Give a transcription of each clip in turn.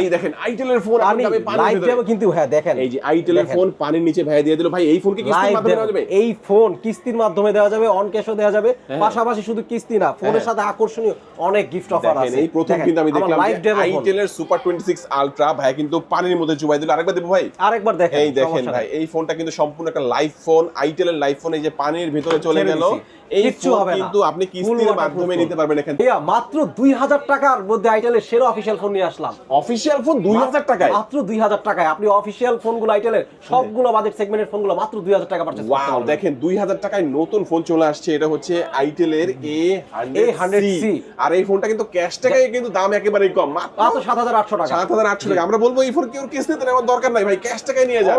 এই দেখেন আইটেলের ফোন পানি লাইভ ডেমো কিন্তু হ্যাঁ দেখেন। এই যে আইটেলের ফোন পানির নিচে ভাই দিয়ে দিল। ভাই এই ফোন কি কিস্তির মাধ্যমে দেওয়া যাবে? এই ফোন কিস্তির মাধ্যমে দেওয়া যাবে অন ক্যাশও দেওয়া যাবে। পাশাপাশি শুধু কিস্তি না ফোনের হ্যাঁ। সাথে আকর্ষণীয় অনেক গিফট অফার আছে। এই প্রথম কিন্তু আমি দেখলাম। আইটেলের সুপার 26 আলট্রা ভাই কিন্তু পানির মধ্যে চুবাই দিল। আরেকবার দেবো ভাই। আরেকবার দেখেন এই দেখেন ভাই এই ফোনটা কিন্তু সম্পূর্ণ একটা লাইভ ফোন আইটেলের লাইভ ফোন এই যে পানির ভিতরে চলে গেল। এই হবে না। কিন্তু আপনি কিস্তির মাধ্যমে নিতে পারবেন এখান থেকে। মাত্র দুই হাজার টাকার মধ্যে আইটেলের সেরা ফোন নিয়ে আসলাম। অফিশিয়াল ফোন 2000 টাকায়? মাত্র দুই হাজার টাকায়। আপনি ফোনগুলো আইটেলের সবগুলো বাজেট সেগমেন্টের ফোনগুলো মাত্র দুই হাজার টাকা পারচেজ করতে ওয়াও পারবেন। দেখেন 2000 টাকায় নতুন ফোন চলে আসছে। এটা হচ্ছে আইটেলের এ A100C আর এই ফোনটা কিন্তু ক্যাশ টাকায় কিন্তু দাম একেবারেই কম। মাত্র মাত্র সাত হাজার আটশো টাকা। সাত হাজার আটশো টাকা। আমরা বলব এই ফোন কেউ কিস্তিতে নেওয়ার দরকার নাই ভাই। ক্যাশ টাকায় নিয়ে যান।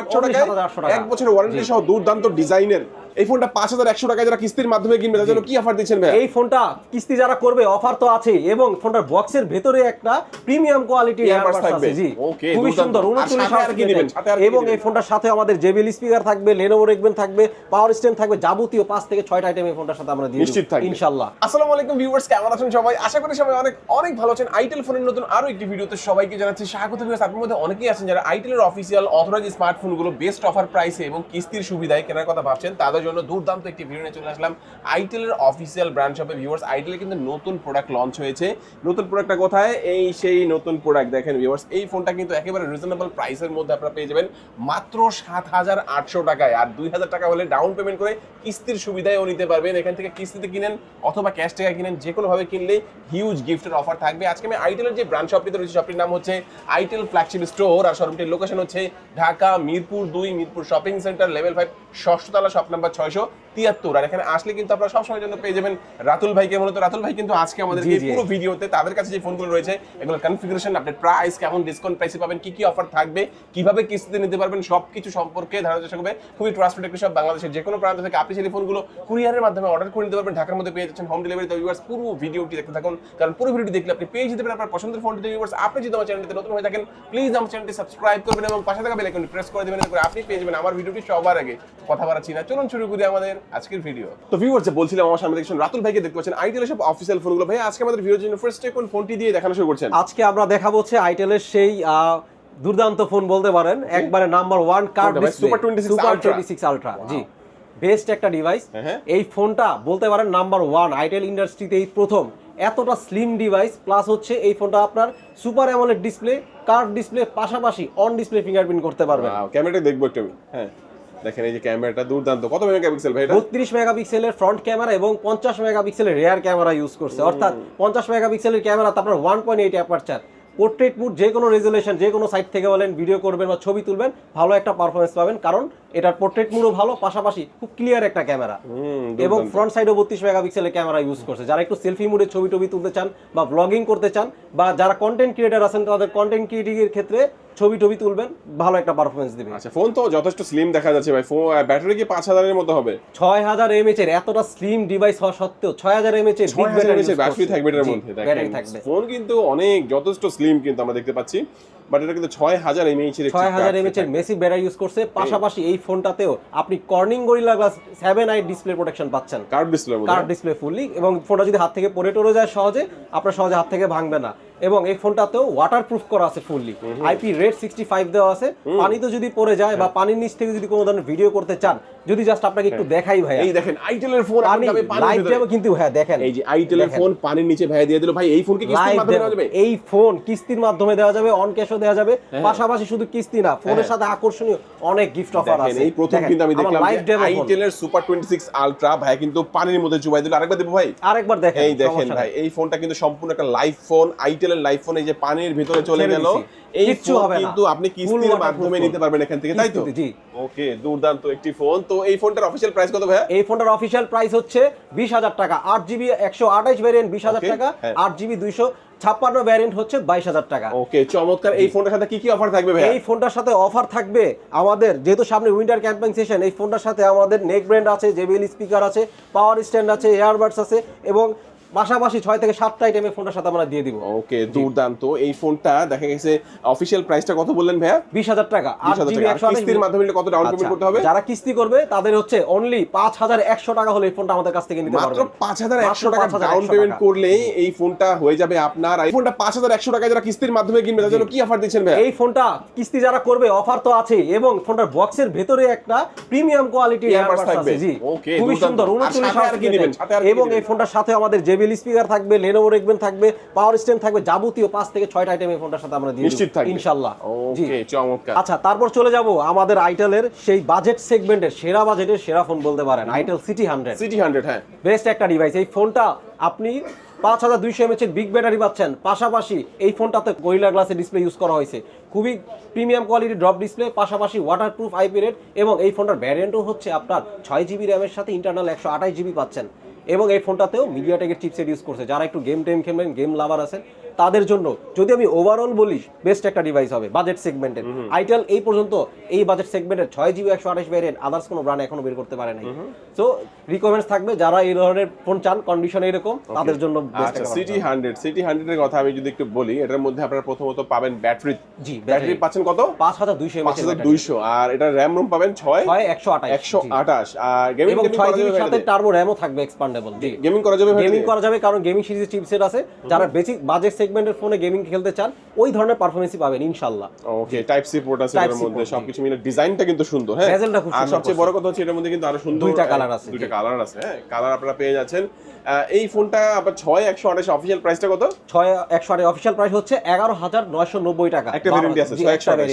আটশো 7,800 টাকা। এক বছরের ওয়ারেন্টি সহ দুর্দান্ত ডিজাইনের এই ফোনটা পাঁচ হাজার একশো টাকায় যারা কিস্তির মাধ্যমে কিনবে তাদের জন্য কি অফার দিচ্ছেন ভাই এই ফোনটা কিস্তি যারা করবে অফার তো আছে এবং ফোনটার বক্সের ভেতরে একটা প্রিমিয়াম কোয়ালিটি Earbuds থাকবে। জি। খুবই সুন্দর আর 39 কি দিবেন? সাথে আর কি এবং এই ফোনটার সাথে আমাদের জেবিএল স্পিকার থাকবে লেনোভো রেকবেন থাকবে পাওয়ার স্ট্যান্ড থাকবে যাবতীয় পাঁচ থেকে ছয়টা আইটেম এই ফোনটার সাথে আমরা দিয়ে নিশ্চিত থাকবে। ইনশাআল্লাহ। আসসালামু আলাইকুম ভিউয়ার্স কেমন আছেন সবাই? আশা করি সবাই অনেক অনেক ভালো আছেন। আইটেল ফোনের নতুন আরও একটি ভিডিওতে সবাইকে জানাচ্ছি স্বাগত ভিউয়ার্স আপনার মধ্যে অনেকেই আছেন যারা আইটেলের অফিসিয়াল অথরাইজ স্মার্টফোনগুলো বেস্ট অফার প্রাইসে এবং কিস্তির সুবিধায় কেনার কথা ভাবছেন তাদের জন্য দুর্দান্ত একটি ভিডিও নিয়ে চলে আসলাম আইটেলের অফিসিয়াল ব্র্যান্ড শপে ভিউয়ার্স আইটেলের কিন্তু নতুন প্রোডাক্ট লঞ্চ হয়েছে। নতুন প্রোডাক্টটা কোথায়? এই সেই নতুন প্রোডাক্ট দেখেন ভিউয়ার্স এই ফোনটা কিন্তু একেবারে রিজনেবল প্রাইসের মধ্যে আপনারা পেয়ে যাবেন। মাত্র সাত হাজার আটশো টাকায়। আর দুই হাজার টাকা হলে ডাউন পেমেন্ট করে কিস্তির সুবিধায়ও নিতে পারবেন। এখান থেকে কিস্তিতে কিনেন অথবা ক্যাশ টাকা কিনেন যে কোনোভাবে কিনলে হিউজ গিফটের অফার থাকবে। আজকে আমি আইটেলের যে ব্র্যান্ড শপটিতে রয়েছে শপটির নাম হচ্ছে আইটেল ফ্ল্যাগশিপ স্টোর আর শোরুমটির লোকেশন হচ্ছে ঢাকা মিরপুর দুই, Mirpur shopping centre level five ষষ্ঠতলা shop number ছয়শো তিয়াত্তর আর এখানে আসলে কিন্তু আপনারা সবসময়ের জন্য পেয়ে যাবেন রাতুল ভাইকে মূলত। রাতুল ভাই কিন্তু আজকে আমাদের এই পুরো ভিডিওতে তাদের কাছে যে ফোনগুলো রয়েছে এগুলো কনফিগারেশন আপনার প্রাইস কেমন ডিসকাউন্ট প্রাইসে পাবেন কি কি অফার থাকবে কীভাবে কিস্তিতে নিতে পারবেন সবকিছু সম্পর্কে ধারণা চেষ্টা করবে। খুবই ট্রাস্টেড একটি সব বাংলাদেশের যে কোনো প্রান্ত থেকে আপনি সেই ফোনগুলো কুরিয়ারের মাধ্যমে অর্ডার করে নিতে পারবেন। ঢাকার মধ্যে পেয়ে যাচ্ছেন হোম ডেলিভারি ভিউয়ার্স পুরো ভিডিওটি দেখতে থাকুন কারণ পুরো ভিডিওটি দেখলে আপনি পেয়ে যেতে পারেন আপনার পছন্দের ফোনটি ভিউয়ার্স আপনি যদি আমার চ্যানেলটিতে নতুন হয়ে থাকেন প্লিজ আমার চ্যানেলটি সাবস্ক্রাইব করবেন এবং পাশে থাকা বেল আইকনটি প্রেস করে দেবেন করে আপনি পেয়ে যাবেন আমার ভিডিওটি সবার আগে। কথা বাড়াচ্ছি না। চলুন শুরু করি আমাদের আজকের ভিডিও তো ভিউয়ার্স বলছিলাম আমার সামনে দেখছেন রাতুল ভাইকে দেখতে পাচ্ছেন আইটেল সব অফিসিয়াল ফোনগুলো ভাই আজকে আমাদের জন্য ফার্স্ট কোন ফোনটি দিয়ে দেখানো শুরু করছেন। আজকে আমরা দেখাবো হচ্ছে আইটেলের সেই দুর্দান্ত ফোন বলতে পারেন। একবারে number one card? Super 26 super twenty six ultra G. Best একটা ডিভাইস। এই ফোনটা বলতে পারেন নাম্বার ওয়ান আইটেল ইন্ডাস্ট্রিতে এই প্রথম। এতটা স্লিম ডিভাইস প্লাস হচ্ছে এই ফোনটা আপনার super AMOLED display card display পাশাপাশি অন ডিসপ্লে ফিঙ্গারপ্রিন্ট করতে পারবেন। ক্যামেরাটা দেখব একটু হ্যাঁ। দেখেন এই যে ক্যামেরাটা দুর্দান্ত। কত মেগাপিক্সেল ভাই এটা? বত্রিশ মেগাপিক্সেলের ফ্রন্ট ক্যামেরা এবং পঞ্চাশ মেগাপিক্সেলের রেয়ার ক্যামেরা ইউজ করছে। অর্থাৎ পঞ্চাশ মেগাপিক্সেলের ক্যামেরা আপনার one point eight aperture portrait mode যে কোনো রেজুলেশন যে কোনো সাইট থেকে বলেন ভিডিও করবেন বা ছবি তুলবেন ভালো একটা পারফরমেন্স পাবেন। কারণ এটার পোর্ট্রেট মুডও ভালো পাশাপাশি খুব ক্লিয়ার একটা ক্যামেরা এবং। ফ্রন্ট সাইডও বত্রিশ মেগাপিক্সেলের ক্যামেরা ইউজ করছে। যারা একটু সেলফি মুডে ছবি টবি তুলতে চান বা ব্লগিং করতে চান বা যারা কন্টেন্ট ক্রিয়েটার আছেন তাদের কন্টেন্ট ক্রিয়েটিং এর ক্ষেত্রে ছবি টবি তুলবেন ভালো একটা পারফরমেন্স দিবে। আচ্ছা ফোন তো যথেষ্ট স্লিম দেখা যাচ্ছে ভাই। ফোন ব্যাটারি কি পাঁচ হাজারের মতো হবে? ছয় হাজার এমএচ এর এতটা স্লিম ডিভাইস হওয়া সত্ত্বেও ছয় হাজার এমএচ এর ছয় হাজার এমএচ ব্যাটারি থাকবে এটার মধ্যে ব্যাটারি থাকবে। ফোন কিন্তু অনেক যথেষ্ট স্লিম কিন্তু আমরা দেখতে পাচ্ছি। বাট এটা কিন্তু ছয় হাজার এমএইচ এর ছয় হাজার এমএচ এর মেসি ব্যাটারি ইউজ করছে। পাশাপাশি এই ফোনটাতেও আপনি Corning Gorilla glass seven I display protection পাচ্ছেন। Card display card display fully এবং ফোনটা যদি হাত থেকে পড়ে টরে যায় সহজে আপনার সহজে হাত থেকে ভাঙবে না। এবং এই ফোনটাতেও ওয়াটার প্রুফ করা আছে fully IP rated sixty five দেওয়া আছে। পানিতে যদি পড়ে যায় বা পানির নিচ থেকে যদি কোনো ধরনের ভিডিও করতে চান যদি জাস্ট আপনাকে একটু দেখাই ভাই এই দেখেন আইটেলের ফোন পানি লাইভ ডেমো কিন্তু হ্যাঁ দেখেন। এই যে আইটেলের। ফোন পানির নিচে ভাই দিয়ে দিল। ভাই এই ফোন কি কিস্তির মাধ্যমে দেওয়া যাবে? এই ফোন কিস্তির মাধ্যমে দেওয়া যাবে অন ক্যাশও দেওয়া যাবে। হ্যাঁ। পাশাপাশি শুধু কিস্তি না ফোনের সাথে আকর্ষণীয় অনেক গিফট অফার আছে। এই প্রথম কিন্তু আমি দেখলাম। আইটেলের সুপার 26 আলট্রা ভাই কিন্তু পানির মধ্যে চুবাই দিল। আরেকবার দেবো ভাই? আরেকবার দেখেন এই দেখেন ভাই এই ফোনটা কিন্তু সম্পূর্ণ একটা লাইভ ফোন আইটেলের লাইভ ফোন এই যে পানির ভিতরে চলে গেল। এই কিচ্ছু হবে না। কিন্তু আপনি কিস্তির মাধ্যমে নিতে পারবেন এখান থেকে তাই তো? জি। ওকে দুর্দান্ত একটি ফোন তো এই ফোনটার অফিসিয়াল প্রাইস কত ভাই এই ফোনটার অফিসিয়াল প্রাইস হচ্ছে বিশ হাজার টাকা। আট জিবি একশো আঠাশ ভ্যারিয়েন্ট হাজার টাকা হ্যাঁ। আট জিবি দুইশো ছাপ্পান্ন ভ্যারিয়েন্ট হচ্ছে বাইশ হাজার টাকা। ওকে চমৎকার। এই ফোনটার সাথে কি কি অফার থাকবে ভাই এই ফোনটার সাথে অফার থাকবে আমাদের যেহেতু সামনে উইন্টার ক্যাম্পিং সেশন এই ফোনটার সাথে আমাদের নেক ব্র্যান্ড আছে জেবিএল স্পিকার আছে পাওয়ার স্ট্যান্ড আছে এয়ারবাডস আছে এবং পাশাপাশি ছয় থেকে সাতটা ফোনটার সাথে আমরা দিয়ে দিব। ওকে দুর্দান্ত। এই ফোনটা দেখা গেছে অফিসিয়াল প্রাইসটা কত বললেন ভাইয়া? বিশ হাজার টাকা। আট 20,000 জিবি টাকা। আর কিস্তির মাধ্যমে কত ডাউন পেমেন্ট আচ্ছা, করতে হবে? যারা কিস্তি করবে তাদের হচ্ছে অনলি পাঁচ হাজার একশো টাকা হলে এই ফোনটা আমাদের কাছ থেকে নিতে পারবেন। পাঁচ হাজার একশো টাকা ডাউন পেমেন্ট। করলেই এই ফোনটা হয়ে যাবে আপনার। এই ফোনটা পাঁচ হাজার একশো টাকা যারা কিস্তির মাধ্যমে কিনবে তাদের জন্য কি অফার দিচ্ছেন ভাইয়া? এই ফোনটা কিস্তি যারা করবে অফার তো আছে এবং ফোনটার বক্সের ভেতরে একটা প্রিমিয়াম কোয়ালিটি Earbuds থাকবে। জি। খুবই সুন্দর উনচল্লিশ এবং এই ফোনটার সাথে আমাদের জেবিএল স্পিকার থাকবে লেনোভো রেকবেন থাকবে পাওয়ার স্ট্যান্ড থাকবে যাবতীয় পাঁচ থেকে ছয়টা আইটেম এই ফোনটার সাথে আমরা দিয়ে নিশ্চিত থাকবে। ইনশাআল্লাহ জি। ওকে চমৎকার। আচ্ছা তারপর চলে যাব আমাদের আইটেলের সেই বাজেট সেগমেন্টের সেরা বাজেটের সেরা ফোন বলতে পারেন itel CT hundred CT hundred হ্যাঁ। বেস্ট একটা ডিভাইস এই ফোনটা আপনি পাঁচ হাজার দুইশো এমএচ এর বিগ ব্যাটারি পাচ্ছেন পাশাপাশি এই ফোনটাতে গরিলা গ্লাসের ডিসপ্লে ইউজ করা হয়েছে। খুবই প্রিমিয়াম কোয়ালিটি ড্রপ ডিসপ্লে পাশাপাশি ওয়াটার প্রুফ আইপি রেট এবং এই ফোনটার ভ্যারিয়েন্টও হচ্ছে আপনার ছয় জিবি র্যামের সাথে ইন্টারনাল একশো আঠাশ জিবি পাচ্ছেন। এবং এই ফোনটাতেও মিডিয়াটেকের চিপসেট ইউজ করছে। যারা একটু গেম টেম খেলবেন গেম লাভার আছেন তাদের জন্য যদি আমি ওভারঅল বলি বেস্ট একটা ডিভাইস হবে বাজেট সেগমেন্টের আইটেল এই পর্যন্ত এই বাজেট সেগমেন্টের ছয় জিবি একশো আঠাশ ভ্যারিয়েন্ট আদার্স কোনো ব্র্যান্ড এখনও বের করতে পারে নাই। সো রিকমেন্ডস থাকবে যারা এই ধরনের ফোন চান কন্ডিশন এরকম তাদের জন্য সিটি হান্ড্রেড সিটি হান্ড্রেডের কথা আমি যদি একটু বলি এটার মধ্যে আপনারা প্রথমত পাবেন ব্যাটারি জি, ব্যাটারি পাচ্ছেন কত? পাঁচ হাজার দুইশো পাঁচ হাজার দুইশো আর এটা র্যাম রুম পাবেন ছয় ছয় একশো আঠাশ একশো আঠাশ। আর গেমিং ছয় জিবির সাথে টার্বো র্যামও থাকবে এক্সপান্ডেবল জি। গেমিং করা যাবে গেমিং করা যাবে কারণ গেমিং সিরিজের চিপসেট আছে যারা বেসিক বাজেট সেগমেন্টের ফোনে গেমিং খেলতে চান ওই ধরনের পারফরমেন্সই পাবেন ইনশাআল্লাহ ওকে টাইপ সি পোর্ট আছে এর মধ্যে সবকিছু মিলে ডিজাইনটা কিন্তু সুন্দর হ্যাঁ? খুব আর সুন্দর সবচেয়ে বড় কথা হচ্ছে এর মধ্যে কিন্তু আরও সুন্দর দুইটা কালার আছে, দুইটা কালার আছে হ্যাঁ? কালার আপনারা পেয়ে যাচ্ছেন। এই ফোনটা আবার ছয় একশো আঠাশ অফিসিয়াল প্রাইসটা কত? ছয় একশো আটের অফিসিয়াল প্রাইস হচ্ছে এগারো হাজার নয়শো নব্বই টাকা। একটা variant আছে, ছয় একশো আঠাশ।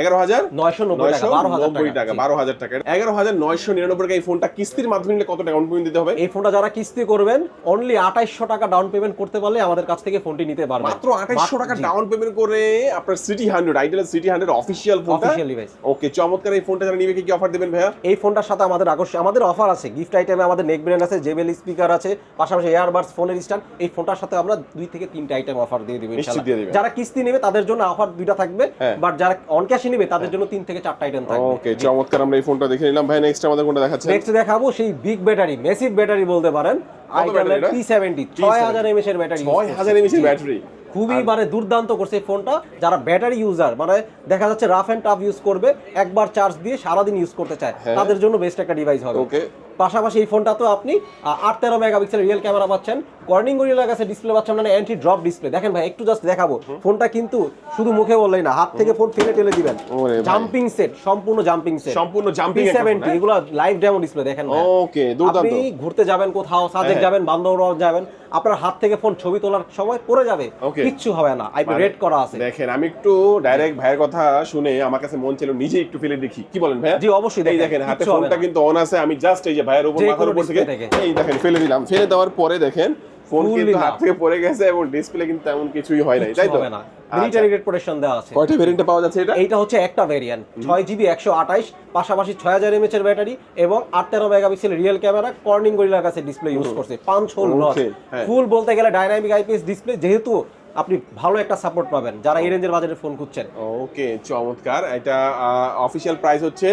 এগারো হাজার নয়শো নব্বই টাকা বারো হাজার টাকা। বারো হাজার টাকা। এগারো হাজার নয়শো নিরানব্বই টাকা এই ফোনটা কিস্তির মাধ্যমে নিলে কত টাকা ডাউন পেমেন্ট দিতে হবে? এই ফোনটা যারা কিস্তি করবেন অনলি আঠাইশশো টাকা ডাউন পেমেন্ট করতে পারলে আমাদের কাছ থেকে ফোনটি নিতে পারবেন। মাত্র আঠাইশশো টাকা ডাউন পেমেন্ট করে আপনার CT hundred itel CT hundred official ফোনটা ওকে চমৎকার এই ফোনটা যারা নিবে কি কি অফার দিবেন ভাইয়া? এই ফোনটার সাথে আমাদের আকর্ষণ আমাদের অফার আছে। গিফট আইটেমে আমাদের নেক ব্র্যান্ড আছে জেবেল স্পিকার আছে পাশাপাশি এয়ারবাডস ফোনের স্ট্যান্ড এই ফোনটার সাথে আমরা দুই থেকে তিনটা আইটেম অফার দিয়ে দিব নিশ্চিত যারা কিস্তি নেবে তাদের জন্য অফার দুইটা থাকবে হ্যাঁ। বাট যারা অন ক্যাশে নেবে তাদের জন্য তিন থেকে চারটা আইটেম থাকবে। ওকে চমৎকার আমরা এই ফোনটা দেখে নিলাম। ভাই নেক্সট আমাদের কোনটা দেখাচ্ছেন? নেক্সট দেখাবো সেই বিগ ব্যাটারি মেসিভ ব্যাটারি বলতে পারেন। আইটেলের টি সেভেন্টি ছয় হাজার এমএস এর ব্যাটারি ছয় হাজার এমএস ব্যাটারি খুবই মানে দুর্দান্ত করছে এই ফোনটা যারা ব্যাটারি ইউজার মানে দেখা যাচ্ছে রাফ এন্ড টাফ ইউজ করবে একবার চার্জ দিয়ে সারাদিন ইউজ করতে চায়। হ্যাঁ। তাদের জন্য বেস্ট একটা ডিভাইস হবে। ওকে পাশাপাশি এই ফোনটা তো আপনি আট তেরো মেগাপিক্সেল রিয়েল ক্যামেরা পাচ্ছেন। কর্নিং গরিলা কাছে ডিসপ্লে পাচ্ছেন মানে অ্যান্টি ড্রপ ডিসপ্লে দেখেন ভাই একটু জাস্ট দেখাবো। ফোনটা কিন্তু শুধু মুখে বললেই না হাত থেকে ফোন ফেলে টেলে দিবেন। জাম্পিং সেট সম্পূর্ণ জাম্পিং সেট সম্পূর্ণ জাম্পিং পি সেভেন্টি এগুলো লাইভ ডেমো ডিসপ্লে দেখেন ওকে দুর্দান্ত। আপনি ঘুরতে যাবেন কোথাও সাজেক হ্যাঁ। যাবেন বান্দরবান যাবেন আপনার হাত থেকে ফোন ছবি তোলার সময় পড়ে যাবে. কিচ্ছু হবে না। আইপি মানে রেড করা আছে। দেখেন আমি একটু ডাইরেক্ট ভাইয়ের কথা শুনে আমার কাছে মন ছিল নিজে একটু ফেলে দেখি। কি বলেন ভাই জি, অবশ্যই দেখেন, দেখেন হাতে ফোনটা কিন্তু অন আছে আমি জাস্ট এই যে ভাইয়ের উপর মাথার উপর থেকে এই দেখেন ফেলে দিলাম। ফেলে দেওয়ার পরে দেখেন ফোন কিন্তু হাত থেকে পড়ে গেছে এবং ডিসপ্লে কিন্তু তেমন কিছুই হয় নাই তাই তো। মিলিটারি রেড প্রোটেকশন দেওয়া আছে। কয়টা ভেরিয়েন্টে পাওয়া যাচ্ছে এটা? এইটা হচ্ছে একটা ভেরিয়েন্ট ছয় জিবি একশো আঠাইশ পাশাপাশি ছয় হাজার এমএচ এর ব্যাটারি এবং আট তেরো মেগাপিক্সেল রিয়েল ক্যামেরা কর্নিং গরিলার কাছে ডিসপ্লে ইউজ করছে। পাঁচ হোল নট। ফুল বলতে গেলে ডাইনামিক আইপিএস ডিসপ্লে যেহেতু আপনি ভালো একটা সাপোর্ট পাবেন যারা এই রেঞ্জের বাজারে ফোন খুঁজছেন। ওকে চমৎকার। এটা অফিসিয়াল প্রাইস হচ্ছে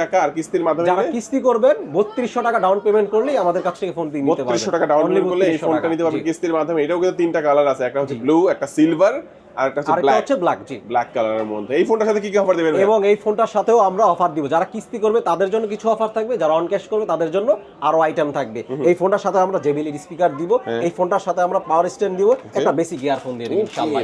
টাকা। আর কিস্তির মাধ্যমে যারা কিস্তি করবেন বত্রিশশো টাকা ডাউন পেমেন্ট করলেই আমাদের কাছ থেকে ফোন নিতে পারবেন। বত্রিশশো টাকা ডাউন পেমেন্ট করলে এই ফোনটা নিতে পারবেন কিস্তির মাধ্যমে। এটাও কিন্তু তিনটা কালার আছে একটা হচ্ছে ব্লু একটা সিলভার আর একটা হচ্ছে ব্ল্যাক হচ্ছে ব্ল্যাক জি। ব্ল্যাক কালারের মধ্যে। এই ফোনটার সাথে কি কি অফার দেবেন এবং এই ফোনটার সাথেও আমরা অফার দিব। যারা কিস্তি করবে তাদের জন্য কিছু অফার থাকবে। যারা অন ক্যাশ করবে তাদের জন্য আরও আইটেম থাকবে। এই ফোনটার সাথে আমরা জেবিএল স্পিকার দিব। হ্যাঁ। এই ফোনটার সাথে আমরা পাওয়ার স্ট্যান্ড দিব। একটা বেসিক ইয়ারফোন দিয়ে দিব ইনশাআল্লাহ।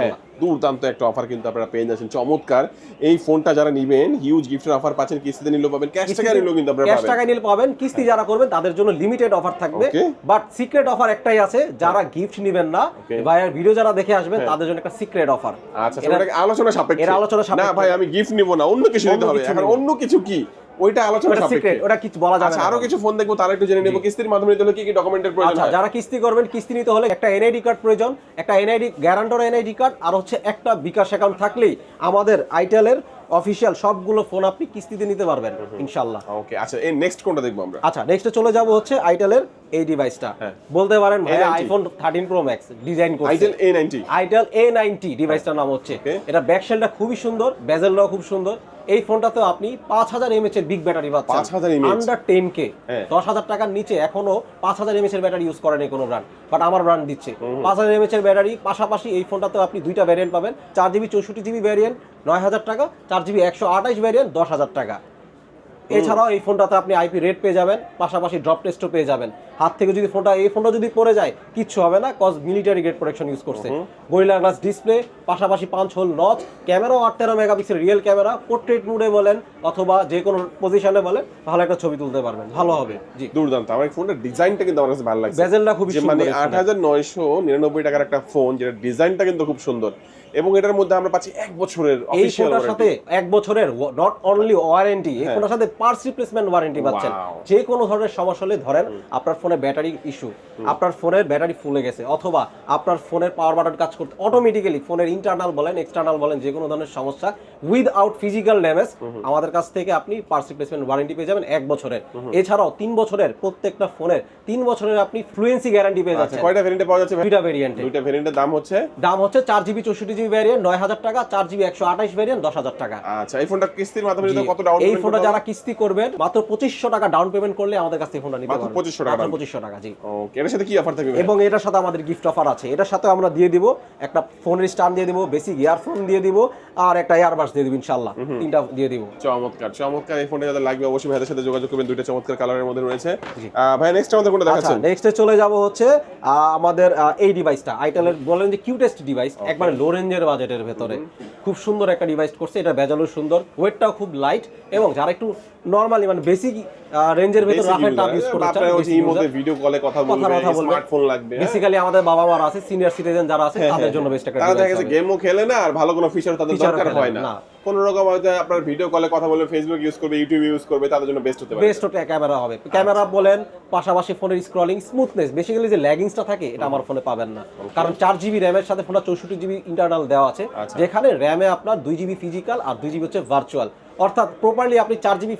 হ্যাঁ। দুর্দান্ত একটা অফার কিন্তু আপনারা পেয়ে যাচ্ছেন। চমৎকার। এই ফোনটা যারা নিবেন হিউজ গিফটের অফার পাচ্ছেন কিস্তিতে নিলেও পাবেন ক্যাশ টাকা নিলেও কিন্তু আপনারা ক্যাশ টাকা নিলে পাবেন কিস্তি যারা করবেন তাদের জন্য লিমিটেড অফার থাকবে। বাট সিক্রেট অফার একটাই আছে যারা গিফট নেবেন না. ভাইয়ের ভিডিও যারা দেখে আসবেন তাদের জন্য একটা সিক্রেট অফার আচ্ছা আলোচনা সাপেক্ষে। এর আলোচনা সাপেক্ষে। না ভাই আমি গিফট নিব না অন্য কিছু নিতে হবে। এখন অন্য কিছু কি? ওইটা আলোচনা সিক্রেট ওটা কিছু বলা যাবে আচ্ছা আরও কিছু ফোন দেখব তারা একটু জেনে নেব কিস্তির মাধ্যমে নিতে হলে কি কি ডকুমেন্টের প্রয়োজন আচ্ছা যারা কিস্তি করবেন কিস্তি নিতে হলে একটা এনআইডি কার্ড প্রয়োজন একটা এনআইডি গ্যারান্টর এনআইডি কার্ড আর হচ্ছে একটা বিকাশ অ্যাকাউন্ট থাকলেই আমাদের আইটেলের অফিসিয়াল সবগুলো ফোন আপনি কিস্তিতে নিতে পারবেন ইনশাল্লাহ। ওকে আচ্ছা এই নেক্সট কোনটা দেখব আমরা? আচ্ছা নেক্সটে চলে যাব হচ্ছে আইটেলের এই ডিভাইসটা হ্যাঁ। বলতে পারেন ভাই iPhone thirteen pro max design করছে। Itel A ninety itel A ninety ডিভাইসটার নাম হচ্ছে. এটা ব্যাকশেলটা খুবই সুন্দর বেজেলটাও খুব সুন্দর। এই ফোনটাতেও আপনি পাঁচ হাজার এমএচ এর বিগ ব্যাটারি পাচ্ছেন। 5000 mAh আন্ডার টেন কে হ্যাঁ। দশ হাজার টাকার নিচে এখনও পাঁচ হাজার এমএচ এর ব্যাটারি ইউজ করেনি কোনো ব্র্যান্ড বাট আমার ব্র্যান্ড দিচ্ছে। পাঁচ হাজার এমএচ এর ব্যাটারি পাশাপাশি এই ফোনটাতেও আপনি দুইটা ভ্যারিয়েন্ট পাবেন। চার জিবি চৌষট্টি জিবি ভ্যারিয়েন্ট নয় হাজার টাকা, চার জিবি একশো আঠাশ ভ্যারিয়েন্ট দশ হাজার টাকা। এছাড়াও এই ফোনটাতে আপনি আইপি রেট পেয়ে যাবেন, পাশাপাশি ড্রপ টেস্টও পেয়ে যাবেন। হাত থেকে যদি ফোনটা এই ফোনটা যদি পড়ে যায় কিচ্ছু হবে না cause military grade protection use করছে। গরিলা গ্লাস ডিসপ্লে পাশাপাশি পাঁচ হোল নচ ক্যামেরাও আট তেরো মেগাপিক্সেল রিয়েল ক্যামেরা পোর্ট্রেট মুডে বলেন অথবা যে কোনো পজিশনে বলেন ভালো একটা ছবি তুলতে পারবেন। ভালো হবে জি। দুর্দান্ত। আমার এই ফোনটার ডিজাইনটা কিন্তু আমার কাছে ভালো লাগছে। বেজেলটা খুবই সুন্দর মানে আট। হাজার নয়শো নিরানব্বই টাকার একটা ফোন যেটা ডিজাইনটা কিন্তু খুব সুন্দর। এবং এটার মধ্যে আমরা পাচ্ছি এক বছরের এই ফোনটার সাথে এক বছরের নট অনলি ওয়ারেন্টি এই হ্যাঁ। ফোনটার সাথে পার্টস রিপ্লেসমেন্ট ওয়ারেন্টি পাচ্ছেন. যে কোনো ধরনের সমস্যা হলে ধরেন আপনার ফোনে ব্যাটারি ইস্যু আপনার ফোনের ব্যাটারি ফুলে গেছে। অথবা আপনার ফোনের পাওয়ার বাটন কাজ করতে অটোমেটিক্যালি ফোনের ইন্টারনাল বলেন এক্সটার্নাল বলেন যে কোনো ধরনের সমস্যা উইদাউট ফিজিক্যাল ড্যামেজ আমাদের কাছ থেকে আপনি পার্টস রিপ্লেসমেন্ট ওয়ারেন্টি পেয়ে যাবেন এক বছরের। এছাড়াও তিন বছরের প্রত্যেকটা ফোনের তিন বছরের আপনি ফ্লুয়েন্সি গ্যারান্টি পেয়ে আচ্ছা যাচ্ছেন কয়টা ভেরিয়েন্টে পাওয়া যাচ্ছে দুইটা ভেরিয়েন্টে দুইটা ভেরিয়েন্টের দাম হচ্ছে? দাম হচ্ছে চার জিবি চৌষট্টি জিবি ভ্যারিয়েন্ট নয় হাজার টাকা চার জিবি একশো আঠাশ ভ্যারিয়েন্ট দশ হাজার টাকা। আচ্ছা এই ফোনটা কিস্তির মাধ্যমে কত ডাউন এই ফোনটা যারা কিস্তি করবেন মাত্র পঁচিশশো টাকা ডাউন পেমেন্ট করলে আমাদের কাছ থেকে ফোনটা নিতে পারবেন। 2500 টাকা। পঁচিশশো টাকা জি। ওকে এর সাথে কি অফার থাকবে এবং এটার সাথে আমাদের গিফট অফার আছে। এটার সাথে আমরা দিয়ে দিব একটা ফোনের স্ট্যান্ড দিয়ে দিব বেসিক ইয়ারফোন দিয়ে দিব আর একটা এয়ারবাস দিয়ে দিব তিনটা দিয়ে দিব। চমৎকার চমৎকার এই ফোনটা যাদের লাগবে অবশ্যই ভাইদের সাথে যোগাযোগ করবেন দুইটা চমৎকার কালারের মধ্যে রয়েছে। ভাই নেক্সট আমাদের কোনটা আচ্ছা দেখাচ্ছেন নেক্সটে চলে যাব হচ্ছে আমাদের এই ডিভাইসটা আইটেলের বলেন যে কিউটেস্ট ডিভাইস একবারে লো রেঞ্জের বাজেটের ভেতরে। খুব সুন্দর একটা ডিভাইস করছে এটা বেজালো সুন্দর ওয়েটটাও খুব লাইট এবং যারা একটু নর্মালি মানে বেসিক রেঞ্জের ভেতর রাফ এন্ড টাফ ইউজ করতে চান ইমোতে ভিডিও কলে কথা বলবে স্মার্টফোন লাগবে হ্যাঁ? বেসিক্যালি আমাদের বাবা মারা আছে সিনিয়র সিটিজেন যারা আছে তাদের জন্য বেস্ট একটা তারা দেখা গেছে গেমও খেলে না আর ভালো কোনো ফিচার তাদের দরকার হয় না। কোন রকম হয়তো আপনার ভিডিও কলে কথা ফেসবুক ইউজ করবে ইউটিউব ইউজ করবে তাদের জন্য বেস্ট হতে পারে। বেস্ট ওটা ক্যামেরা হবে। ক্যামেরা বলেন পাশাপাশি ফোনের স্ক্রলিং স্মুথনেস বেসিক্যালি যে ল্যাগিংসটা থাকে এটা আমার ফোনে পাবেন না। কারণ চার জিবি র্যামের সাথে ফোনটা চৌষট্টি জিবি ইন্টারনাল দেওয়া আছে আচ্ছা। যেখানে র্যামে আপনার দুই জিবি ফিজিক্যাল আর দুই জিবি হচ্ছে ভার্চুয়াল অর্থাৎ প্রপারলি আপনি চার জিবি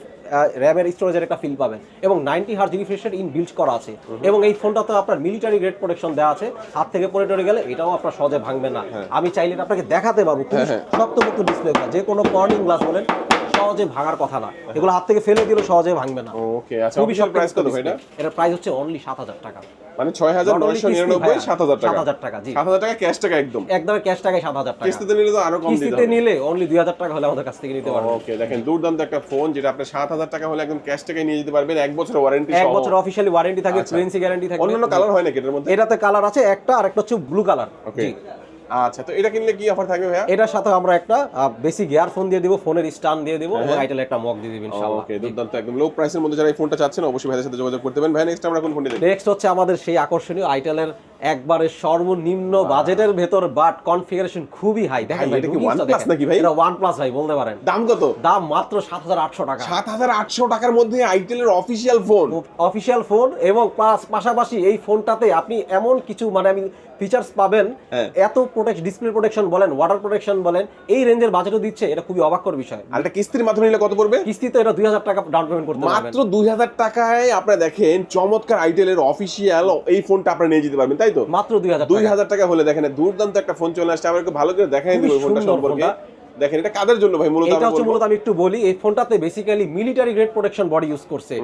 র্যামের স্টোরেজের একটা ফিল পাবেন। এবং নাইনটি হার্জ রিফ্রেশের ইন বিল্ড করা আছে। এবং এই ফোনটা তো আপনার মিলিটারি গ্রেড প্রোটেকশন দেওয়া আছে। হাত থেকে পড়ে টরে গেলে এটাও আপনার সহজে ভাঙবে না। আমি চাইলে আপনাকে দেখাতে পারব। শক্তমুক্ত শক্তপোক্ত ডিসপ্লে যে কোনো কর্নিং গ্লাস বলেন সহজে ভাঙার কথা না এগুলো হাত থেকে ফেলে দিলে সহজে ভাঙবে না। ওকে আচ্ছা খুবই অফিশিয়াল প্রাইস কত এটা display। প্রাইস হচ্ছে অনলি সাত হাজার টাকা। মানে ছয় হাজার Not only নয়শো কিস্তি নিরানব্বই ভাইয়া, সাত হাজার টাকা 7,000 টাকা, জি। সাত হাজার টাকা ক্যাশ টাকা একদম। একদম ক্যাশ টাকায় সাত হাজার টাকা। কিস্তিতে নিলে তো আরও কম দিতে কিস্তিতে নিলে অনলি দুই হাজার টাকা হলে আমাদের কাছ থেকে নিতে পারবেন। ওকে দেখেন দুর্দান্ত একটা ফোন যেটা আপনি সাত হাজার টাকা হলে একদম ক্যাশ টাকায় নিয়ে যেতে পারবেন। এক বছর ওয়ারেন্টি সহ। এক বছর অফিসিয়ালি ওয়ারেন্টি থাকে আচ্ছা। গ্যারান্টি থাকে। অন্যান্য কালার হয় নাকি এটার মধ্যে? এটাতে কালার আছে একটা আর একটা হচ্ছে ব্লু কালার ওকে আচ্ছা তো এটা কিনলে কি অফার থাকবে ভাইয়া? এটার সাথে আমরা একটা বেসিক ইয়ারফোন দিয়ে দিব ফোনের স্ট্যান্ড দিয়ে দিব হ্যাঁ, এবং আইটেল একটা মগ দিয়ে দিবেন ইনশাআল্লাহ ওকে দুর্দান্ত একদম লো প্রাইসের মধ্যে যারা এই ফোনটা চাচ্ছেন অবশ্যই ভাইয়ের সাথে যোগাযোগ করতে পারেন। ভাই নেক্সট আমরা কোন ফোনটি দেখব? নেক্সট হচ্ছে আমাদের সেই আকর্ষণীয় আইটেলের একবারে সর্বনিম্ন বাজেটের ভেতর বাট কনফিগারেশন খুবই হাই দেখেন এটা কি OnePlus নাকি ভাই? এটা ওয়ান প্লাস ভাই বলতে পারেন। দাম কত? দাম মাত্র সাত হাজার আটশো টাকা। সাত হাজার আটশো টাকার মধ্যে আইটেলের অফিসিয়াল ফোন অফিসিয়াল ফোন এবং প্লাস পাশাপাশি এই ফোনটাতে আপনি এমন কিছু মানে আমি ফিচার্স পাবেন। হ্যাঁ। এত প্রোটেক্ট ডিসপ্লে প্রোটেকশন বলেন ওয়াটার প্রোটেকশন বলেন এই রেঞ্জের বাজেটও দিচ্ছে এটা খুবই অবাকর বিষয়। আর এটা কিস্তির মাধ্যমে নিলে কত পড়বে? কিস্তিতে এটা দুই হাজার টাকা ডাউন পেমেন্ট করতে পারবেন। মাত্র দুই হাজার টাকায় আপনারা দেখেন চমৎকার আইটেলের অফিসিয়াল এই ফোনটা আপনারা নিয়ে যেতে পারবেন তাই তো? মাত্র দুই হাজার দুই হাজার টাকা হলে দেখেন দুর্দান্ত একটা ফোন চলে আসছে। আমাকে ভালো করে দেখাই দিব ফোনটা সম্পর্কে। দেখেন এটা কাদের জন্য ভাই? মূলত এটা হচ্ছে মূলত আমি একটু বলি এই ফোনটাতে basically military grade protection body use করছে।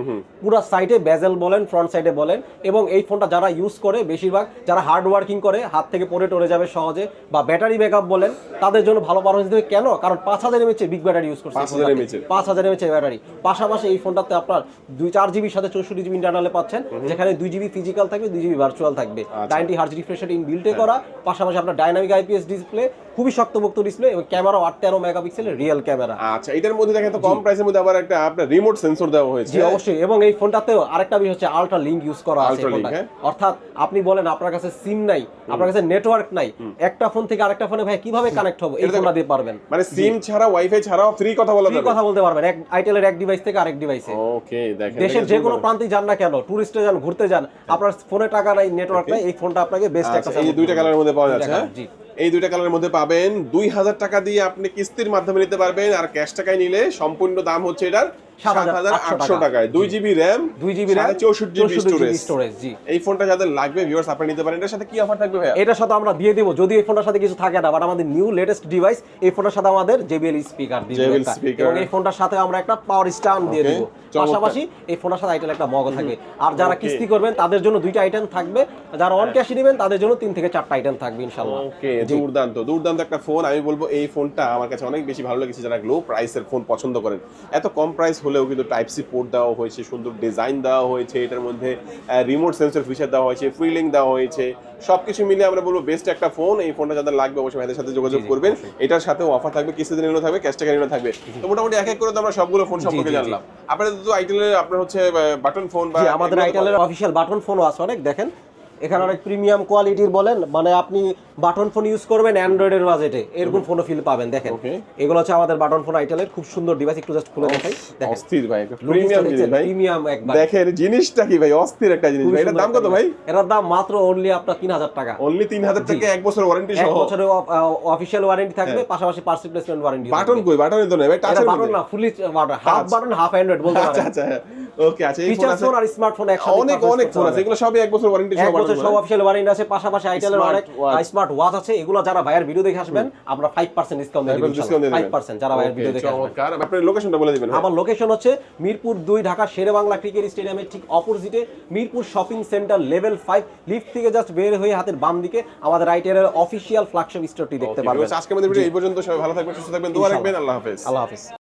পুরো সাইডে বেজেল বলেন ফ্রন্ট সাইডে বলেন এবং এই ফোনটা যারা ইউজ করে বেশিরভাগ যারা হার্ড ওয়ার্কিং করে হাত থেকে পড়ে টরে যাবে সহজে বা ব্যাটারি ব্যাকআপ বলেন তাদের জন্য ভালো পারফরমেন্স দেবে। কেন? কারণ পাঁচ হাজার এমএচ বিগ ব্যাটারি ইউজ করছে 5000 mAh এর। পাঁচ হাজার এমএচ ব্যাটারি পাশাপাশি এই ফোনটাতে আপনার দুই চার জিবির সাথে চৌষট্টি জিবি ইন্টারনালে পাচ্ছেন যেখানে দুই জিবি ফিজিক্যাল থাকবে দুই জিবি ভার্চুয়াল থাকবে। নাইনটি হার্জ রিফ্রেশার ইন বিল্টে করা পাশাপাশি আপনার ডাইনামিক আইপিএস ডিসপ্লে খুবই শক্তপোক্ত ডিসপ্লে এবং ক্যামেরা আট তেরো মেগাপিক্সেলের রিয়েল ক্যামেরা আচ্ছা এটার মধ্যে দেখেন তো কম প্রাইসের মধ্যে আবার একটা আপনার রিমোট সেন্সর দেওয়া হয়েছে। জি অবশ্যই। এবং এই ফোনটাতেও আরেকটা বিষয় হচ্ছে আলট্রা লিঙ্ক ইউজ করা আছে। হ্যাঁ। অর্থাৎ আপনি বলেন আপনার কাছে সিম নাই আপনার কাছে নেটওয়ার্ক নাই একটা ফোন থেকে আরেকটা ফোনে ভাই কীভাবে কানেক্ট হবে? এই এটা ফোনটা দিয়ে পারবেন। মানে সিম ছাড়া ওয়াইফাই ছাড়াও ফ্রি কথা বলা যাবে। কথা বলতে পারবেন। এক আইটেলের এক ডিভাইস থেকে আরেক ডিভাইসে ওকে দেখেন দেশের যে কোনো। প্রান্তে যান না কেন টুরিস্টে যান ঘুরতে যান আপনার ফোনে টাকা নাই নেটওয়ার্ক নাই এই ফোনটা আপনাকে বেস্ট একটা আচ্ছা, এই দুইটা কালারের মধ্যে পাওয়া যাচ্ছে হ্যাঁ? জি। এই দুইটা কালারের মধ্যে পাবেন দুই হাজার টাকা দিয়ে আপনি কিস্তির মাধ্যমে নিতে পারবেন আর ক্যাশ টাকায় নিলে সম্পূর্ণ দাম হচ্ছে এটার টাকায়। দুই জিবি র্যাম দুই জিবি র্যাম চৌষট্টি স্টোরেজ স্টোরেজ জি। এই ফোনটা যাদের লাগবে ভিউয়ার্স আপনি নিতে পারেন। এটার সাথে কি অফার থাকবে ভাইয়া? এটার সাথে আমরা দিয়ে দিব। যদি এই ফোনটার সাথে কিছু থাকে না বাট আমাদের নিউ লেটেস্ট ডিভাইস এই ফোনটার সাথে আমাদের জেবিএল স্পিকার দিয়ে দিব JBL একটা। speaker। এবং এই ফোনটার সাথে আমরা একটা পাওয়ার স্ট্যান্ড দিয়ে Okay, পাশাপাশি এই ফোনটার সাথে আইটেল একটা মগও থাকবে। আর যারা কিস্তি করবেন তাদের জন্য দুইটা আইটেম থাকবে। যারা অন ক্যাশে নেবেন তাদের জন্য তিন থেকে চারটা আইটেম থাকবে ইনশাআল্লাহ। ওকে দুর্দান্ত। দুর্দান্ত একটা ফোন আমি বলব এই ফোনটা আমার কাছে অনেক বেশি ভালো লেগেছে। যারা লো প্রাইসের ফোন পছন্দ করেন এত কম প্রাইস হলেও কিন্তু টাইপ সি পোর্ট দেওয়া হয়েছে সুন্দর ডিজাইন দেওয়া হয়েছে এটার মধ্যে রিমোট সেন্সর ফিচার দেওয়া হয়েছে লিঙ্ক দেওয়া হয়েছে সবকিছু মিলে আমরা বলব বেস্ট একটা ফোন এই ফোনটা যাদের লাগবে অবশ্যই ভাইদের সাথে যোগাযোগ করবেন। এটার সাথে অফার থাকবে কিস্তিতে নিলেও থাকবে ক্যাশ টাকা নিলেও থাকবে। তো মোটামুটি এক এক করে তো আমরা সবগুলো ফোন সম্পর্কে। জানলাম। আপনাদের তো আইটেলের আপনার হচ্ছে বাটন ফোন বা আমাদের আইটেলের অফিসিয়াল বাটন ফোনও আছে অনেক দেখেন। এখানে অনেক প্রিমিয়াম কোয়ালিটির বলেন মানে আপনি বাটন ফোন ইউজ করবেন অ্যান্ড্রয়েডের বাজেটে এরকম ফোনও ফিল পাবেন দেখেন। এগুলো হচ্ছে আমাদের বাটন ফোন আইটেলের খুব সুন্দর ডিভাইস একটু জাস্ট খুলে দেখাই দেখেন। অস্থির ভাই প্রিমিয়াম ভাই। প্রিমিয়াম একবার দেখেন জিনিসটা কি ভাই অস্থির একটা জিনিস ভাই। এটার দাম কত ভাই। এটার দাম মাত্র অনলি আপনার তিন হাজার টাকা। অনলি তিন হাজার টাকা এক বছর ওয়ারেন্টি সহ এক সহ। বছরের অফিসিয়াল ওয়ারেন্টি থাকবে পাশাপাশি পার্স রিপ্লেসমেন্ট ওয়ারেন্টি বাটন কই? বাটন তো নেই ভাই টাচের বাটন না fully half button half Android বলতে আচ্ছা আচ্ছা ওকে আচ্ছা এই ফোন আছে। আর স্মার্টফোন একসাথে অনেক অনেক ফোন আছে এগুলো সবই এক বছর ওয়ারেন্টি সহ বছর সব অফিসিয়াল ওয়ারেন্টি আছে পাশাপাশি আইটেলের অনেক স্মার্ট ওয়াচ আছে এগুলো যারা ভাইয়ের ভিডিও দেখে আসবেন আমরা 5% ডিসকাউন্ট দিয়ে দিব ডিসকাউন্ট দিয়ে ফাইভ দিবেন। পার্সেন্ট যারা ভাইয়ের ভিডিও দেখে আসবেন। আপনার লোকেশনটা বলে দিবেন। আমার লোকেশন হচ্ছে মিরপুর দুই ঢাকা ক্রিকেট স্টেডিয়ামের ঠিক অপোজিটে Mirpur shopping centre level five lift থেকে জাস্ট বের হয়ে হাতের বাম দিকে আমাদের আইটেলের অফিসিয়াল ফ্ল্যাগশিপ স্টোরটি দেখতে পারবেন। আজকে আমাদের ভিডিও এই পর্যন্ত সবাই ভালো থাকবেন সুস্থ থাকবেন দোয়া রাখবেন আল্লাহ হাফেজ। আল্লাহ হাফিজ।